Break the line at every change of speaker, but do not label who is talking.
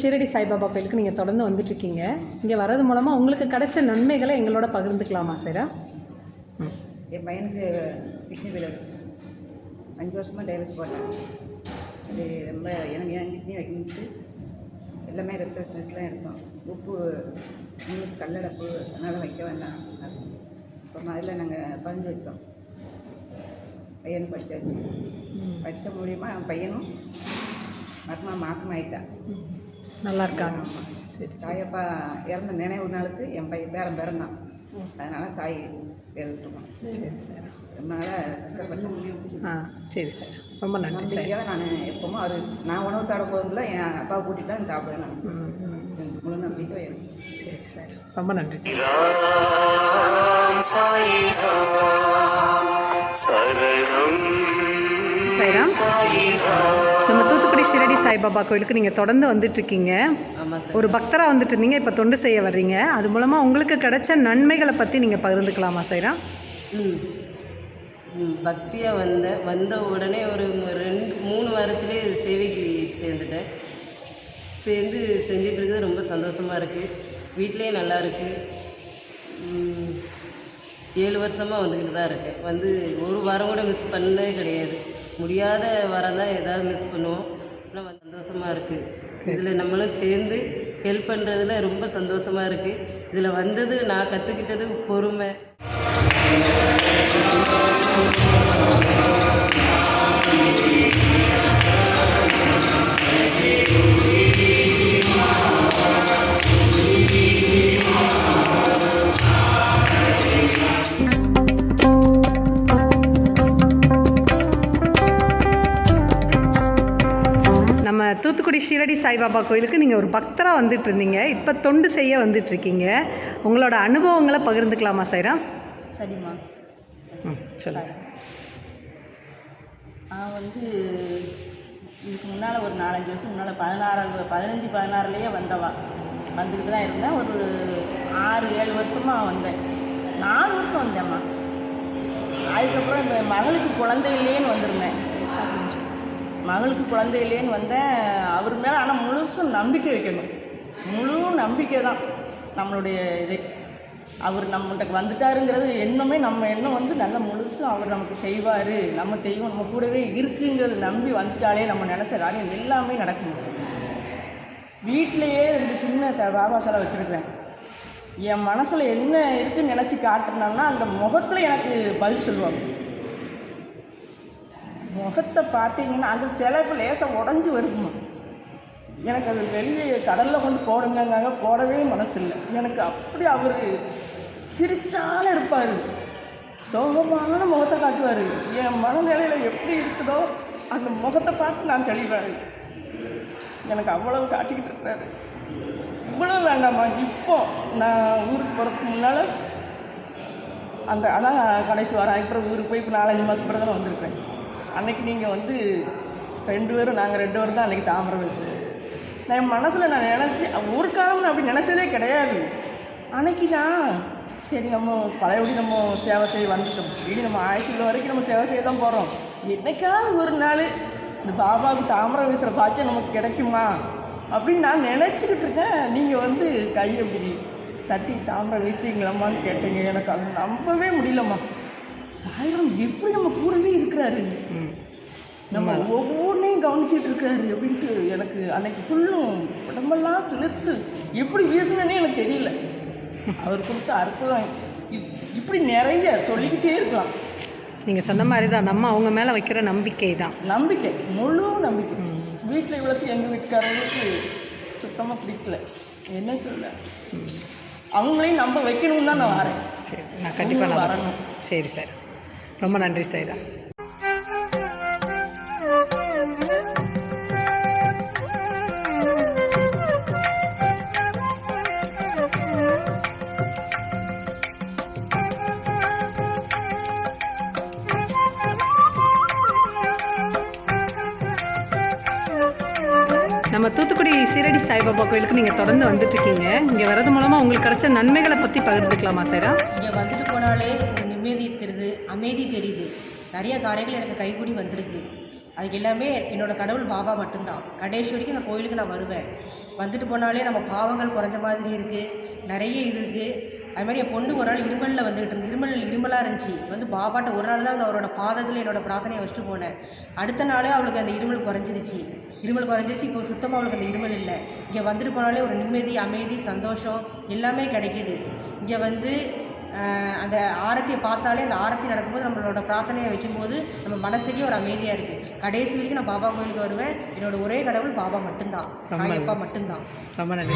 ஷீரடி சாய்பாபா கோயிலுக்கு நீங்கள் தொடர்ந்து வந்துட்டுருக்கீங்க. இங்கே வர்றது மூலமாக உங்களுக்கு கிடைச்ச நன்மைகளை எங்களோட பகிர்ந்துக்கலாமா சாரா?
என் பையனுக்கு கிட்னி ஃபெயிலியர் அஞ்சு வருஷமாக டயாலிஸ் போட்டேன். அது ரொம்ப எனக்கு என் கிட்னி வைக்கணுட்டு எல்லாமே ரத்த டெஸ்ட்லாம் எடுத்தோம். உப்பு உங்களுக்கு கல்லடப்பு அதனால் வைக்க வேண்டாம். அப்புறமா அதில் நாங்கள் பதிஞ்சு வச்சோம். பையனுக்கு படிச்சாச்சு. படித்த மூலியமாக பையனும் மருமா மாதம் ஆயிட்டான்
நல்லா இருக்காங்க சரி.
சாயப்பா இறந்த நினைவு நாளுக்கு என் பையன் பேரன் பிறந்தான் அதனால் சாய் பேர் விட்டுருக்கோம்
சரி சார்.
ரொம்ப நாளாக கஷ்டப்பட்டு
ஆ சரி சார். ரொம்ப நன்றி சார்.
நான் எப்பவும் அவர் நான் உணவு சாப்பிட போகிறதில்ல என் அப்பாவை கூட்டிகிட்டு தான் சாப்பிடுவேன் நான். முழு நம்பிக்கை எனக்கு.
சரி சார். ரொம்ப நன்றி சார்.
சாயி சரணம்.
சாய்ராம்.
சாயி ராம்
நம்ம தூத்துக்குடி ஷிரடி சாய்பாபா கோயிலுக்கு நீங்கள் தொடர்ந்து வந்துட்டுருக்கீங்க
ஆமாம் சார்.
ஒரு பக்தராக வந்துட்டு இருந்தீங்க இப்போ தொண்டு செய்ய வர்றீங்க. அது மூலமாக உங்களுக்கு கிடைச்ச நன்மைகளை பற்றி நீங்கள் பகிர்ந்துக்கலாமா சாய்ராம்?
பக்தியா வந்தேன் வந்த உடனே ஒரு ரெண்டு மூணு வாரத்திலே சேவைக்கு சேர்ந்துட்டேன். சேர்ந்து செஞ்சுட்டு இருக்கிறது ரொம்ப சந்தோஷமாக இருக்குது வீட்டிலே நல்லா இருக்குது ஏழு வருஷமாக வந்துக்கிட்டு தான் இருக்கேன். வந்து ஒரு வாரம் கூட மிஸ் பண்ணதே கிடையாது. முடியாத வாரம் தான் ஏதாவது மிஸ் பண்ணுவோம். ஆனால் சந்தோஷமாக இருக்குது இதில் நம்மளும் சேர்ந்து ஹெல்ப் பண்ணுறதுல ரொம்ப சந்தோஷமாக இருக்குது இதில் வந்தது நான் கற்றுக்கிட்டது பொறுமை.
நம்ம ஷீரடி சாய்பாபா கோயிலுக்கு நீங்கள் ஒரு பக்தராக வந்துட்டு இருந்தீங்க இப்போ தொண்டு செய்ய வந்துட்டுருக்கீங்க. உங்களோட அனுபவங்களை பகிர்ந்துக்கலாமா சாய்ராம்?
சரிம்மா.
ம் சொல்லுங்கள்
நான் வந்து இதுக்கு முன்னால் ஒரு நாலஞ்சு வருஷம் முன்னால் பதினாறு பதினஞ்சு பதினாறுலேயே வந்தவா. வந்துக்கிட்டு தான் இருந்தேன். ஒரு ஆறு ஏழு வருஷமாக வந்தேன். நாலு வருஷம் வந்தேம்மா. அதுக்கப்புறம் இந்த மகளுக்கு குழந்தை இல்லையேன்னு வந்திருந்தேன். மகளுக்கு குழந்தை இல்லையேன்னு வந்தேன். அவர் மேலே ஆனால் முழுசும் நம்பிக்கை வைக்கணும். முழு நம்பிக்கை தான் நம்மளுடைய இது. அவர் நம்மகிட்ட வந்துட்டாருங்கிறது எண்ணமே நம்ம எண்ணம் வந்து நல்ல முழுசும் அவர் நமக்கு செய்வார். நம்ம தெய்வம் நம்ம கூடவே இருக்குங்கிறது நம்பி வந்துட்டாலே நம்ம நினச்ச காரியம் எல்லாமே நடக்கும். வீட்டிலையே ரெண்டு சின்ன ச பாபா சிலை வச்சுருக்கிறேன். என் மனசில் என்ன இருக்குன்னு நினச்சி காட்டுனேன்னா அந்த முகத்தில் எனக்கு பதில் சொல்லுவாங்க. முகத்தை பார்த்தீங்கன்னா அந்த சிலை லேசாக உடஞ்சி வருதுமா எனக்கு அது வெளியே கடலில் கொண்டு போடுங்கங்காங்க போடவே மனசு இல்லை எனக்கு அப்படி அவர் சிரிச்சால இருப்பார். சோகமான முகத்தை காட்டுவார். என் மனநிலையில் எப்படி இருக்குதோ அந்த முகத்தை பார்த்து நான் தெளிவார். எனக்கு அவ்வளவு காட்டிக்கிட்டு இருக்கிறாரு. இவ்வளோ வேண்டாம்மா. இப்போ நான் ஊருக்கு போகிறதுக்கு முன்னால் அந்த அதான் கடைசி வாரம் இப்போ ஊருக்கு போய் இப்போ நாலஞ்சு மாதம் பிறகு தான் வந்திருக்கேன். அன்னைக்கு நீங்கள் வந்து ரெண்டு பேரும் நாங்கள் ரெண்டு பேரும் தான் அன்றைக்கி தாமரை வச்சு நான் என் மனசில் நான் நினச்சி ஒரு காலம் நான் அப்படி நினச்சதே கிடையாது. அன்னைக்கு நான் சரி நம்ம பழையபடி நம்ம சேவை செய்ய வந்துட்டோம். இப்படி நம்ம ஆயுசுள்ள வரைக்கும் நம்ம சேவை செய்ய தான் போகிறோம் என்னைக்காவது ஒரு நாள் இந்த பாபாவுக்கு தாமரை வீசுகிற பாக்கியம் நமக்கு கிடைக்குமா? அப்படின்னு நான் நினச்சிக்கிட்டு இருக்கேன். நீங்கள் வந்து கை இப்படி தட்டி தாமரை வீசுவீங்களாம்மான்னு கேட்டீங்க. எனக்கு அது நம்பவே முடியலம்மா. சாயிரம் எப்படி நம்ம கூடவே இருக்கிறாரு?
ம்.
நம்ம ஒவ்வொன்றையும் கவனிச்சிட்டு இருக்காரு அப்படின்ட்டு எனக்கு அன்னைக்கு ஃபுல்லும் உடம்பெல்லாம் சிலிர்த்து எப்படி வீசுனேனே எனக்கு தெரியல. அவர் கொடுத்த அற்புதம் இப்- இப்படி நிறைய சொல்லிக்கிட்டே இருக்கலாம்.
நீங்கள் சொன்ன மாதிரி தான் நம்ம அவங்க மேலே வைக்கிற நம்பிக்கை தான்.
நம்பிக்கை முழு நம்பிக்கை. வீட்டில் இவ்வளோத்து எங்கள் வீட்டுக்காரங்களுக்கு சுத்தமாக பிடிக்கல. என்ன சொல்ல? அவங்களையும் நம்ப வைக்கணும்னு தான் நான் வரேன்.
சரி நான் கண்டிப்பாக நான்
வரணும்.
சரி சார். ரொம்ப நன்றி சார் நம்ம தூத்துக்குடி சீரடி சாய்பாபா கோயிலுக்கு நீங்கள் தொடர்ந்து வந்துட்டு இருக்கீங்க. இங்கே வர்றது மூலமாக உங்களுக்கு கிடைச்ச நன்மைகளை பற்றி பகிர்ந்துக்கலாமா சார்
இங்கே வந்துட்டு போனாலே நிம்மதி தெரியுது அமைதி தெரியுது. நிறைய காரியங்கள் எனக்கு கைகூடி வந்திருக்கு. அதுக்கு எல்லாமே என்னோடய கடவுள் பாபா மட்டும்தான். கடைசி வரைக்கும் நான் கோயிலுக்கு நான் வருவேன். வந்துட்டு போனாலே நம்ம பாவங்கள் குறைஞ்ச மாதிரி இருக்குது நிறைய இது இருக்குது அது மாதிரி என் பொண்ணு ஒரு நாள் இருமலில் வந்துகிட்டு இருந்து இருமல் இருமலாக இருந்துச்சு. வந்து பாபாட்ட ஒரு நாள் தான் வந்து அவரோட பாதத்தில் என்னோட பிரார்த்தனையை வச்சுட்டு போனேன். அடுத்த நாளே அவளுக்கு அந்த இருமல் குறைஞ்சிருச்சு. இருமல் குறைஞ்சிருச்சு. இப்போ சுத்தமாக அவளுக்கு அந்த இருமல் இல்லை. இங்கே வந்துட்டு போனாலே ஒரு நிம்மதி அமைதி சந்தோஷம் எல்லாமே கிடைக்கிது. இங்கே வந்து அந்த ஆரத்தியை பார்த்தாலே அந்த ஆரத்தி நடக்கும்போது நம்மளோட பிரார்த்தனையை வைக்கும்போது நம்ம மனசுக்கே ஒரு அமைதியாக இருக்குது கடைசி வரைக்கும் நான் பாபா கோயிலுக்கு வருவேன். என்னோட ஒரே கடவுள் பாபா மட்டும்தான். சாயப்பா மட்டும்தான்.
ரொம்ப நன்றி.